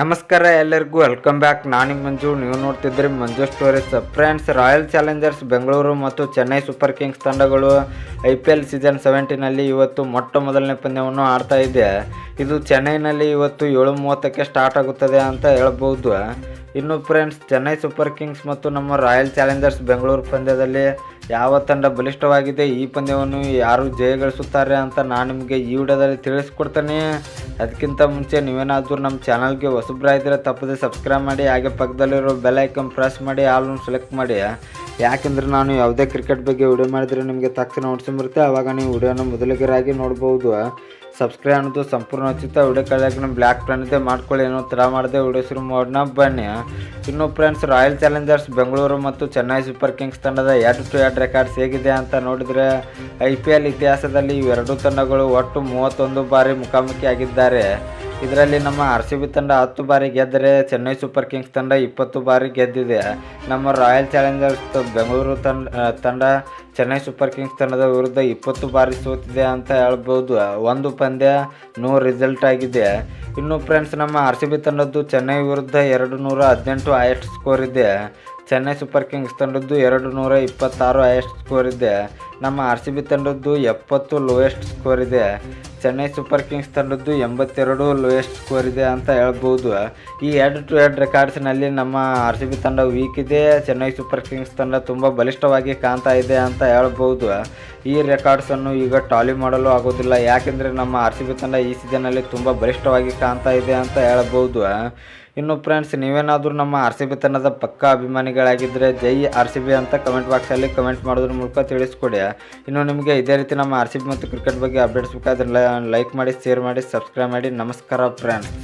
ನಮಸ್ಕಾರ ಎಲ್ಲರಿಗೂ welcome back ನಾನು ಮಂಜು. ನೀವು ನೋಡ್ತಿದ್ರಿ Manju stories friends royal challengers Bengaluru ಮತ್ತು ಚೆನ್ನೈ ಸೂಪರ್ ಕಿಂಗ್ಸ್ ತಂಡಗಳು ಐ ಪಿ ಎಲ್ ಸೀಸನ್ ಸೆವೆಂಟಿನಲ್ಲಿ ಇವತ್ತು ಮೊಟ್ಟ ಮೊದಲನೇ ಪಂದ್ಯವನ್ನು ಆಡ್ತಾ ಇದೆ. ಇದು ಚೆನ್ನೈನಲ್ಲಿ ಇವತ್ತು ಏಳು ಮೂವತ್ತಕ್ಕೆ ಸ್ಟಾರ್ಟ್ ಆಗುತ್ತದೆ ಅಂತ ಹೇಳ್ಬೋದು. ಇನ್ನು ಫ್ರೆಂಡ್ಸ್ ಚೆನ್ನೈ ಸೂಪರ್ ಕಿಂಗ್ಸ್ ಮತ್ತು ನಮ್ಮ ರಾಯಲ್ ಚಾಲೆಂಜರ್ಸ್ ಬೆಂಗಳೂರು ಪಂದ್ಯದಲ್ಲಿ ಯಾವ ತಂಡ ಬಲಿಷ್ಠವಾಗಿದೆ, ಈ ಪಂದ್ಯವನ್ನು ಯಾರು ಜಯಗಳಿಸುತ್ತಾರೆ ಅಂತ ನಾನು ನಿಮಗೆ ಈ ವಿಡಿಯೋದಲ್ಲಿ ತಿಳಿಸ್ಕೊಡ್ತೇನೆ. ಅದಕ್ಕಿಂತ ಮುಂಚೆ ನೀವೇನಾದರೂ ನಮ್ಮ ಚಾನಲ್ಗೆ ಹೊಸಬ್ರಾಗಿದ್ದರೆ ತಪ್ಪದೆ ಸಬ್ಸ್ಕ್ರೈಬ್ ಮಾಡಿ, ಹಾಗೆ ಪಕ್ಕದಲ್ಲಿರೋ ಬೆಲ್ ಐಕನ್ ಪ್ರೆಸ್ ಮಾಡಿ ಆಲ್ನ ಸೆಲೆಕ್ಟ್ ಮಾಡಿ ಯಾಕೆಂದರೆ ನಾನು ಯಾವುದೇ ಕ್ರಿಕೆಟ್ ಬಗ್ಗೆ ವಿಡಿಯೋ ಮಾಡಿದರೆ ನಿಮಗೆ ತಕ್ಷಣ ನೋಡ್ಸ್ಕೊಂಬರುತ್ತೆ ಆವಾಗ ನೀವು ವಿಡಿಯೋನ ಮೊದಲಿಗರಾಗಿ ನೋಡ್ಬೋದು ಸಬ್ಸ್ಕ್ರೈಬ್ ಅನ್ನೋದು ಸಂಪೂರ್ಣ ಉಚಿತ. ವಿಡಿಯೋ ನಮ್ಮ ಬ್ಲ್ಯಾಕ್ ಪ್ಲಾನಿದೆ ಮಾಡ್ಕೊಳ್ಳಿ ಏನೋ ಥರ ಮಾಡಿದೆ. ವಿಡಿಯೋ ಶುರು ಮಾಡೋಣ, ಬನ್ನಿ. ಇನ್ನು ಫ್ರೆಂಡ್ಸ್ ರಾಯಲ್ ಚಾಲೆಂಜರ್ಸ್ ಬೆಂಗಳೂರು ಮತ್ತು ಚೆನ್ನೈ ಸೂಪರ್ ಕಿಂಗ್ಸ್ ತಂಡದ ಎರಡು ಟು ಎರಡು ರೆಕಾರ್ಡ್ಸ್ ಹೇಗಿದೆ ಅಂತ ನೋಡಿದರೆ ಐ ಪಿ ಎಲ್ ಇತಿಹಾಸದಲ್ಲಿ ಇವೆರಡೂ ತಂಡಗಳು ಒಟ್ಟು ಮೂವತ್ತೊಂದು ಬಾರಿ ಮುಖಾಮುಖಿಯಾಗಿದ್ದಾರೆ. ಇದರಲ್ಲಿ ನಮ್ಮ ಆರ್ ಸಿ ಬಿ ತಂಡ ಹತ್ತು ಬಾರಿ ಗೆದ್ದರೆ ಚೆನ್ನೈ ಸೂಪರ್ ಕಿಂಗ್ಸ್ ತಂಡ ಇಪ್ಪತ್ತು ಬಾರಿ ಗೆದ್ದಿದೆ. ನಮ್ಮ ರಾಯಲ್ ಚಾಲೆಂಜರ್ಸ್ ಬೆಂಗಳೂರು ತಂಡ ತಂಡ ಚೆನ್ನೈ ಸೂಪರ್ ಕಿಂಗ್ಸ್ ತಂಡದ ವಿರುದ್ಧ ಇಪ್ಪತ್ತು ಬಾರಿ ಸೋತಿದೆ ಅಂತ ಹೇಳ್ಬೋದು. ಒಂದು ಪಂದ್ಯ ನೂರು ರಿಸಲ್ಟ್ ಆಗಿದೆ. ಇನ್ನು ಫ್ರೆಂಡ್ಸ್ ನಮ್ಮ ಆರ್ ಸಿ ಬಿ ತಂಡದ್ದು ಚೆನ್ನೈ ವಿರುದ್ಧ ಎರಡು ನೂರ ಹದಿನೆಂಟು ಹೈಯೆಸ್ಟ್ ಸ್ಕೋರ್ ಇದೆ. ಚೆನ್ನೈ ಸೂಪರ್ ಕಿಂಗ್ಸ್ ತಂಡದ್ದು ಎರಡು ನೂರ ಇಪ್ಪತ್ತಾರು ಹೈಯೆಸ್ಟ್ ಸ್ಕೋರ್ ಇದೆ. ನಮ್ಮ ಆರ್ ಸಿ ಬಿ ತಂಡದ್ದು ಎಪ್ಪತ್ತು ಲೋಯೆಸ್ಟ್ ಸ್ಕೋರ್ ಇದೆ. ಚೆನ್ನೈ ಸೂಪರ್ ಕಿಂಗ್ಸ್ ತಂಡದ್ದು ಎಂಬತ್ತೆರಡು ಲೋಯೆಸ್ಟ್ ಸ್ಕೋರ್ ಇದೆ ಅಂತ ಹೇಳ್ಬೋದು. ಈ ಎರಡು ಟು ಎರಡು ರೆಕಾರ್ಡ್ಸ್ನಲ್ಲಿ ನಮ್ಮ ಆರ್ ಸಿ ಬಿ ತಂಡ ವೀಕ್ ಇದೆ. ಚೆನ್ನೈ ಸೂಪರ್ ಕಿಂಗ್ಸ್ ತಂಡ ತುಂಬ ಬಲಿಷ್ಠವಾಗಿ ಕಾಣ್ತಾ ಇದೆ ಅಂತ ಹೇಳ್ಬೋದು. ಈ ರೆಕಾರ್ಡ್ಸನ್ನು ಈಗ ಟಾಲಿ ಮಾಡಲು ಆಗೋದಿಲ್ಲ ಯಾಕೆಂದರೆ ನಮ್ಮ ಆರ್ ಸಿ ಬಿ ತಂಡ ಈ ಸೀಸನಲ್ಲಿ ತುಂಬ ಬಲಿಷ್ಠವಾಗಿ ಕಾಣ್ತಾ ಇದೆ ಅಂತ ಹೇಳಬಹುದು. ಇನ್ನು ಫ್ರೆಂಡ್ಸ್ ನೀವೇನಾದರೂ ನಮ್ಮ ಆರ್ ಸಿ ಬಿ ತಂಡದ ಪಕ್ಕ ಅಭಿಮಾನಿಗಳಾಗಿದ್ದರೆ ಜೈ ಆರ್ ಸಿ ಬಿ ಅಂತ ಕಮೆಂಟ್ ಬಾಕ್ಸಲ್ಲಿ ಕಮೆಂಟ್ ಮಾಡೋದ್ರ ಮೂಲಕ ತಿಳಿಸ್ಕೊಡಿ. ಇನ್ನು ನಿಮಗೆ ಇದೇ ರೀತಿ ನಮ್ಮ ಆರ್ ಸಿ ಬಿ ಮತ್ತು ಕ್ರಿಕೆಟ್ ಬಗ್ಗೆ ಅಪ್ಡೇಟ್ಸ್ ಬೇಕಾದ್ರೆ ಲೈಕ್ ಮಾಡಿ ಶೇರ್ ಮಾಡಿ ಸಬ್ಸ್ಕ್ರೈಬ್ ಮಾಡಿ. ನಮಸ್ಕಾರ ಫ್ರೆಂಡ್ಸ್